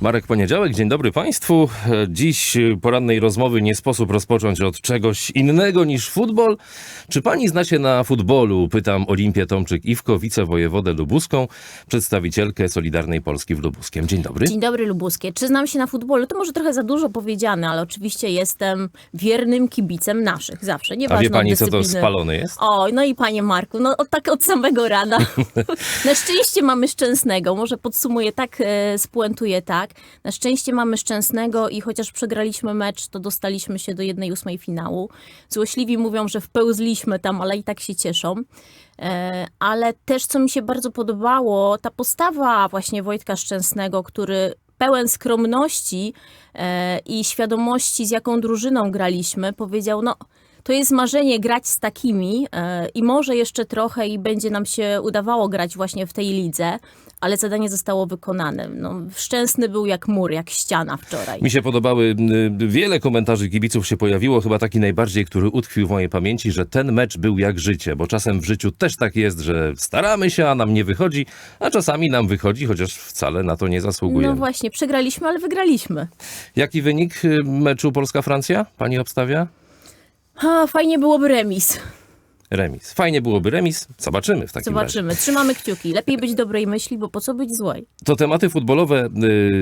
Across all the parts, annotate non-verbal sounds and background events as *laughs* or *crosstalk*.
Marek Poniedziałek, dzień dobry Państwu. Dziś porannej rozmowy nie sposób rozpocząć od czegoś innego niż futbol. Czy Pani znacie na futbolu? Pytam Olimpię Tomczyk-Iwko, wicewojewodę lubuską, przedstawicielkę Solidarnej Polski w Lubuskiem. Dzień dobry. Dzień dobry, Lubuskie. Czy znam się na futbolu? To może trochę za dużo powiedziane, ale oczywiście jestem wiernym kibicem naszych, zawsze. A Nieważne wie Pani, od co to dyscypliny. spalony jest? Oj, no i panie Marku, no od, tak od samego rana. *laughs* Na szczęście mamy Szczęsnego, może podsumuję tak, e, spuentuję tak. Na szczęście mamy Szczęsnego i chociaż przegraliśmy mecz, to dostaliśmy się do jednej ósmej finału. Złośliwi mówią, że wpełzliśmy tam, ale i tak się cieszą. E, Ale też, co mi się bardzo podobało, ta postawa właśnie Wojtka Szczęsnego, który pełen skromności e, i świadomości, z jaką drużyną graliśmy, powiedział, no to jest marzenie grać z takimi e, i może jeszcze trochę i będzie nam się udawało grać właśnie w tej lidze, ale zadanie zostało wykonane. No, szczęsny był jak mur, jak ściana wczoraj. Mi się podobały, wiele komentarzy kibiców się pojawiło, chyba taki najbardziej, który utkwił w mojej pamięci, że ten mecz był jak życie, bo czasem w życiu też tak jest, że staramy się, a nam nie wychodzi, a czasami nam wychodzi, chociaż wcale na to nie zasługujemy. No właśnie, przegraliśmy, ale wygraliśmy. Jaki wynik y, meczu Polska-Francja pani obstawia? Ha, fajnie byłoby remis. Remis. Fajnie byłoby remis. Zobaczymy w takim razie. Zobaczymy. Trzymamy kciuki. Lepiej być dobrej myśli, bo po co być złej? To tematy futbolowe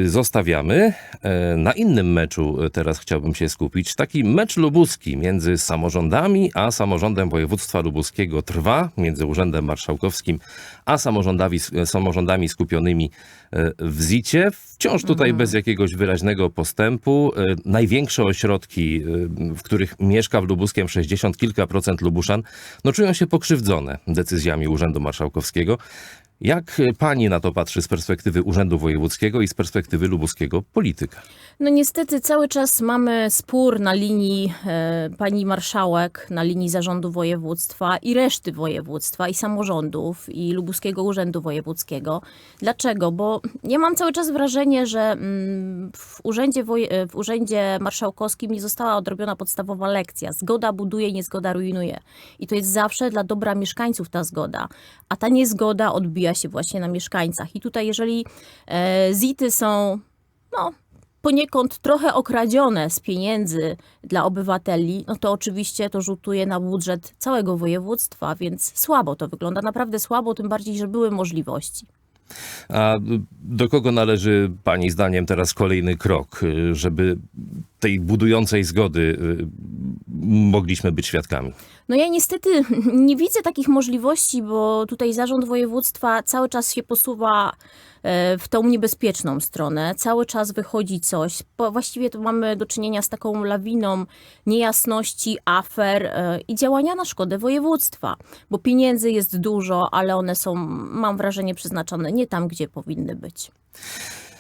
y, zostawiamy. E, na innym meczu y, teraz chciałbym się skupić. Taki mecz lubuski między samorządami a samorządem województwa lubuskiego trwa, między Urzędem Marszałkowskim a samorządami, samorządami skupionymi e, w Zicie. Wciąż tutaj bez jakiegoś wyraźnego postępu. E, Największe ośrodki, e, w których mieszka w Lubuskiem 60 kilka procent Lubuszan, no czują się pokrzywdzone decyzjami Urzędu Marszałkowskiego. Jak e, pani na to patrzy z perspektywy Urzędu Wojewódzkiego i z perspektywy lubuskiego polityka? No niestety cały czas mamy spór na linii e, pani marszałek, na linii zarządu województwa i reszty województwa i samorządów i Lubuskiego Urzędu Wojewódzkiego. Dlaczego? Bo ja mam cały czas wrażenie, że mm, w urzędzie, e, w urzędzie marszałkowskim nie została odrobiona podstawowa lekcja. Zgoda buduje, niezgoda rujnuje. I to jest zawsze dla dobra mieszkańców ta zgoda. A ta niezgoda odbija się właśnie na mieszkańcach. I tutaj jeżeli e, ZIT-y są no, poniekąd trochę okradzione z pieniędzy dla obywateli, no to oczywiście to rzutuje na budżet całego województwa, więc słabo to wygląda, naprawdę słabo, tym bardziej, że były możliwości. A do kogo należy pani zdaniem teraz kolejny krok, y, żeby tej budującej zgody y, mogliśmy być świadkami? No ja niestety *laughs* nie widzę takich możliwości, bo tutaj zarząd województwa cały czas się posuwa e, w tą niebezpieczną stronę. Cały czas wychodzi coś. Właściwie to mamy do czynienia z taką lawiną niejasności, afer e, i działania na szkodę województwa, bo pieniędzy jest dużo, ale one są, mam wrażenie, przeznaczone nie tam, gdzie powinny być.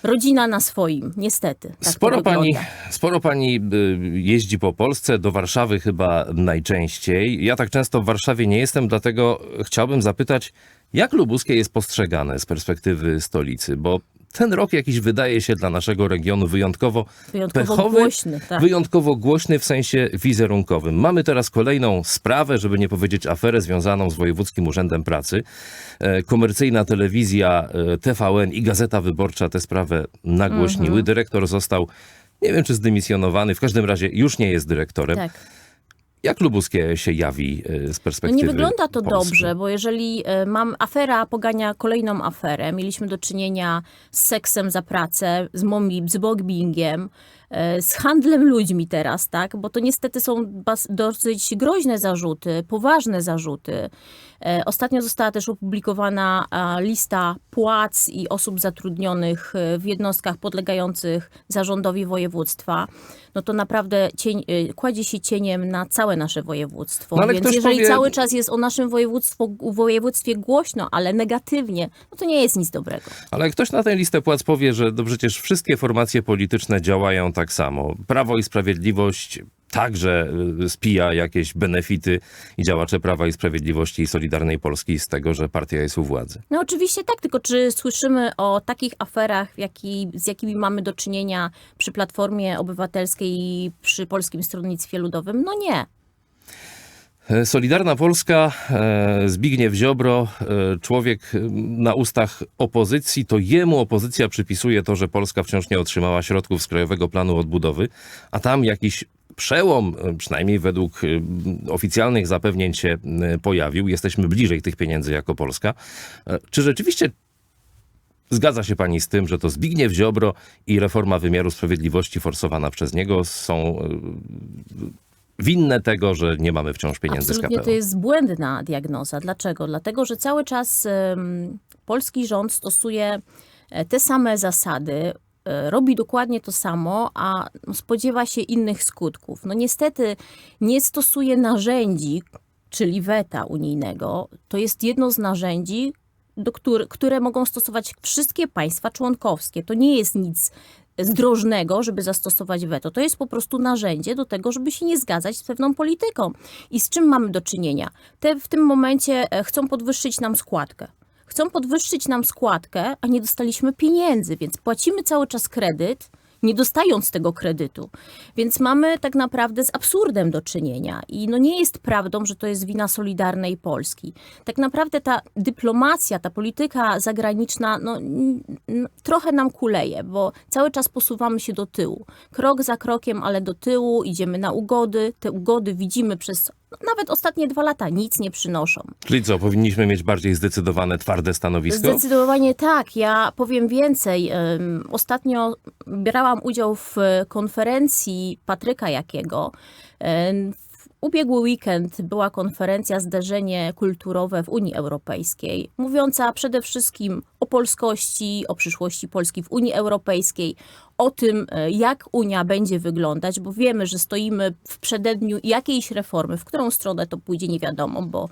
Rodzina na swoim, niestety. Tak Sporo pani, sporo pani y, jeździ po Polsce, do Warszawy chyba najczęściej. Ja tak często w Warszawie nie jestem, dlatego chciałbym zapytać, jak lubuskie jest postrzegane z perspektywy stolicy, bo ten rok jakiś wydaje się dla naszego regionu wyjątkowo, Wyjątkowo pechowy, głośny, tak. wyjątkowo głośny w sensie wizerunkowym. Mamy teraz kolejną sprawę, żeby nie powiedzieć aferę związaną z Wojewódzkim Urzędem Pracy. E, Komercyjna telewizja e, TVN i Gazeta Wyborcza tę sprawę nagłośniły. Mhm. Dyrektor został, nie wiem czy zdymisjonowany, w każdym razie już nie jest dyrektorem. Tak. Jak lubuskie się jawi e, z No perspektywy nie wygląda to Polski? dobrze, bo jeżeli e, mam afera pogania kolejną aferę, mieliśmy do czynienia z seksem za pracę, z, mombi, z mobbingiem, e, z handlem ludźmi teraz, tak? Bo to niestety są dosyć groźne zarzuty, poważne zarzuty. E, Ostatnio została też opublikowana a, lista płac i osób zatrudnionych e, w jednostkach podlegających zarządowi województwa. No to naprawdę cień, e, kładzie się cieniem na całe nasze województwo. No Więc jeżeli powie- cały czas jest o naszym województwo, województwie głośno, ale negatywnie, no to nie jest nic dobrego. Ale ktoś na tę listę płac powie, że no przecież wszystkie formacje polityczne działają tak samo. Prawo i Sprawiedliwość także y, spija jakieś benefity i działacze Prawa i Sprawiedliwości i Solidarnej Polski z tego, że partia jest u władzy. No oczywiście tak, tylko czy słyszymy o takich aferach, jaki, z jakimi mamy do czynienia przy Platformie Obywatelskiej i przy Polskim Stronnictwie Ludowym? No nie. E, Solidarna Polska, e, Zbigniew Ziobro, e, człowiek na ustach opozycji, to jemu opozycja przypisuje to, że Polska wciąż nie otrzymała środków z Krajowego Planu Odbudowy, a tam jakiś przełom, e, przynajmniej według e, oficjalnych zapewnień się e, pojawił. Jesteśmy bliżej tych pieniędzy jako Polska. Czy rzeczywiście Zgadza się pani z tym, że to Zbigniew Ziobro i reforma wymiaru sprawiedliwości forsowana przez niego są winne tego, że nie mamy wciąż pieniędzy Absolutnie z to KPO. jest błędna diagnoza. Dlaczego? Dlatego, że cały czas polski rząd stosuje te same zasady, robi dokładnie to samo, a spodziewa się innych skutków. No niestety nie stosuje narzędzi, czyli weta unijnego. To jest jedno z narzędzi, do który, które mogą stosować wszystkie państwa członkowskie. To nie jest nic zdrożnego, żeby zastosować weto. To jest po prostu narzędzie do tego, żeby się nie zgadzać z pewną polityką. I z czym mamy do czynienia? Te w tym momencie e, chcą podwyższyć nam składkę. Chcą podwyższyć nam składkę, a nie dostaliśmy pieniędzy, więc płacimy cały czas kredyt, nie dostając tego kredytu. Więc mamy tak naprawdę z absurdem do czynienia. I no nie jest prawdą, że to jest wina Solidarnej Polski. Tak naprawdę ta dyplomacja, ta polityka zagraniczna no, trochę nam kuleje, bo cały czas posuwamy się do tyłu. Krok za krokiem, ale do tyłu, idziemy na ugody. Te ugody widzimy przez nawet ostatnie dwa lata nic nie przynoszą. Czyli co, powinniśmy mieć bardziej zdecydowane, twarde stanowisko? Zdecydowanie tak. Ja powiem więcej. Ostatnio brałam udział w konferencji Patryka Jakiego. W ubiegły weekend była konferencja Zderzenie Kulturowe w Unii Europejskiej, mówiąca przede wszystkim o polskości, o przyszłości Polski w Unii Europejskiej, o tym, e, jak Unia będzie wyglądać, bo wiemy, że stoimy w przededniu jakiejś reformy. W którą stronę to pójdzie, nie wiadomo, bo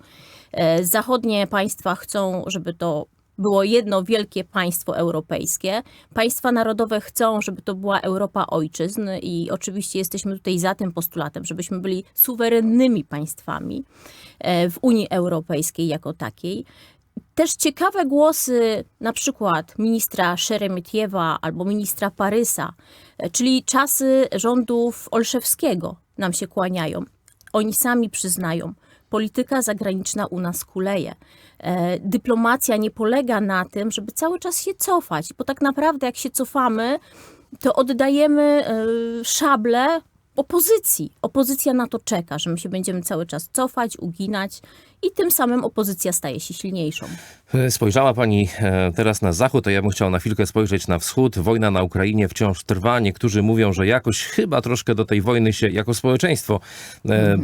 e, zachodnie państwa chcą, żeby to było jedno wielkie państwo europejskie. Państwa narodowe chcą, żeby to była Europa ojczyzn i oczywiście jesteśmy tutaj za tym postulatem, żebyśmy byli suwerennymi państwami e, w Unii Europejskiej jako takiej. Też ciekawe głosy na przykład ministra Szeremetiewa albo ministra Parysa, e, czyli czasy rządów Olszewskiego nam się kłaniają. Oni sami przyznają, polityka zagraniczna u nas kuleje. E, dyplomacja nie polega na tym, żeby cały czas się cofać, bo tak naprawdę jak się cofamy, to oddajemy e, szable opozycji. Opozycja na to czeka, że my się będziemy cały czas cofać, uginać i tym samym opozycja staje się silniejszą. Spojrzała pani e, teraz na zachód, a ja bym chciał na chwilkę spojrzeć na wschód. Wojna na Ukrainie wciąż trwa. Niektórzy mówią, że jakoś chyba troszkę do tej wojny się jako społeczeństwo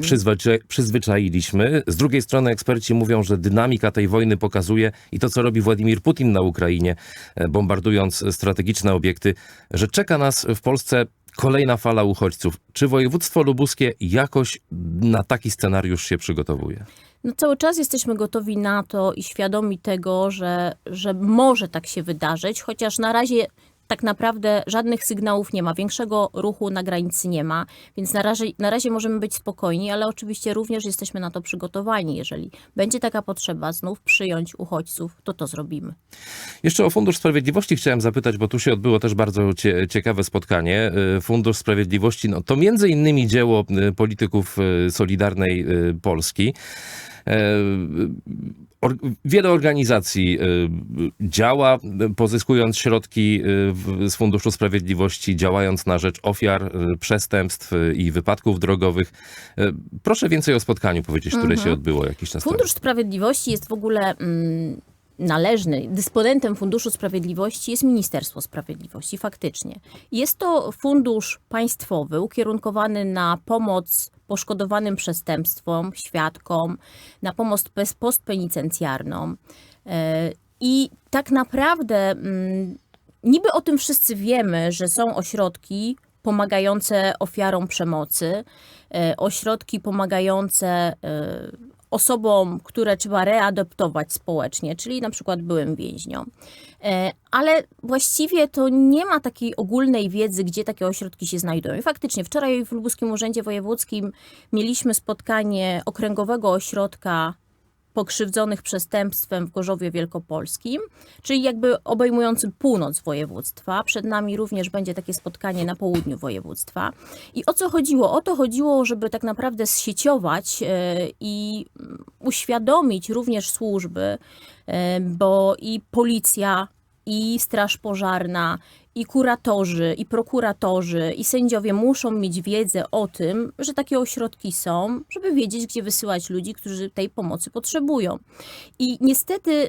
przyzwyczai- przyzwyczailiśmy. Z drugiej strony eksperci mówią, że dynamika tej wojny pokazuje i to, co robi Władimir Putin na Ukrainie, e, bombardując strategiczne obiekty, że czeka nas w Polsce kolejna fala uchodźców. Czy województwo lubuskie jakoś na taki scenariusz się przygotowuje? No, cały czas jesteśmy gotowi na to i świadomi tego, że, że może tak się wydarzyć, chociaż na razie tak naprawdę żadnych sygnałów nie ma, większego ruchu na granicy nie ma, więc na razie, na razie możemy być spokojni, ale oczywiście również jesteśmy na to przygotowani. Jeżeli będzie taka potrzeba znów przyjąć uchodźców, to to zrobimy. Jeszcze o Fundusz Sprawiedliwości chciałem zapytać, bo tu się odbyło też bardzo cie, ciekawe spotkanie. Y, Fundusz Sprawiedliwości no, to między innymi dzieło y, polityków y, Solidarnej Polski. Or, wiele organizacji y, działa, pozyskując środki y, z Funduszu Sprawiedliwości, działając na rzecz ofiar y, przestępstw y, i wypadków drogowych. Y, Proszę więcej o spotkaniu powiedzieć, które się odbyło jakiś czas temu. Fundusz Sprawiedliwości jest w ogóle mm, należny. Dysponentem Funduszu Sprawiedliwości jest Ministerstwo Sprawiedliwości, faktycznie. Jest to fundusz państwowy ukierunkowany na pomoc poszkodowanym przestępstwom, świadkom, na pomoc postpenitencjarną. E, I tak naprawdę mm, niby o tym wszyscy wiemy, że są ośrodki pomagające ofiarom przemocy, e, ośrodki pomagające e, osobom, które trzeba readoptować społecznie, czyli na przykład byłym więźniom. E, Ale właściwie to nie ma takiej ogólnej wiedzy, gdzie takie ośrodki się znajdują. I faktycznie wczoraj w Lubuskim Urzędzie Wojewódzkim mieliśmy spotkanie Okręgowego Ośrodka pokrzywdzonych przestępstwem w Gorzowie Wielkopolskim, czyli jakby obejmujący północ województwa. Przed nami również będzie takie spotkanie na południu województwa. I o co chodziło? O to chodziło, żeby tak naprawdę zsieciować e, i mm, uświadomić również służby, e, bo i policja, i Straż Pożarna, i kuratorzy, i prokuratorzy, i sędziowie muszą mieć wiedzę o tym, że takie ośrodki są, żeby wiedzieć, gdzie wysyłać ludzi, którzy tej pomocy potrzebują. I niestety,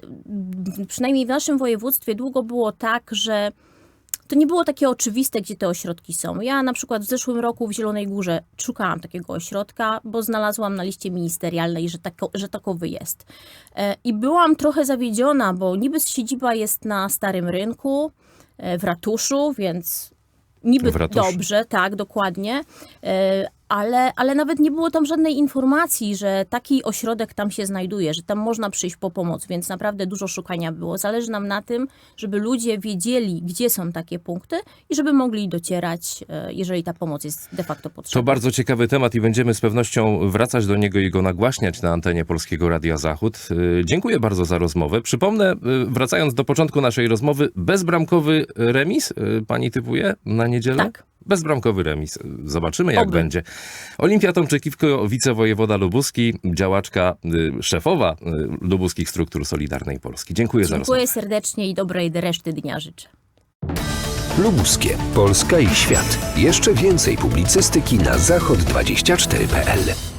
przynajmniej w naszym województwie, długo było tak, że to nie było takie oczywiste, gdzie te ośrodki są. Ja na przykład w zeszłym roku w Zielonej Górze szukałam takiego ośrodka, bo znalazłam na liście ministerialnej, że, tako, że takowy jest. E, I byłam trochę zawiedziona, bo niby siedziba jest na Starym Rynku, e, w ratuszu, więc niby ratuszu. dobrze, tak, dokładnie. E, Ale, ale nawet nie było tam żadnej informacji, że taki ośrodek tam się znajduje, że tam można przyjść po pomoc, więc naprawdę dużo szukania było. Zależy nam na tym, żeby ludzie wiedzieli, gdzie są takie punkty i żeby mogli docierać, e, jeżeli ta pomoc jest de facto To potrzebna. bardzo ciekawy temat i będziemy z pewnością wracać do niego i go nagłaśniać na antenie Polskiego Radia Zachód. Y, Dziękuję bardzo za rozmowę. Przypomnę, y, wracając do początku naszej rozmowy, bezbramkowy remis pani typuje na niedzielę? Tak. Bezbramkowy remis. Zobaczymy, jak Oby. będzie. Olimpia Tomczykiwko, wicewojewoda lubuski, działaczka y, szefowa y, lubuskich struktur Solidarnej Polski. Dziękuję, za rozmowę. Dziękuję serdecznie i dobrej reszty dnia życzę. Lubuskie, Polska i świat. Jeszcze więcej publicystyki na zachod24.pl.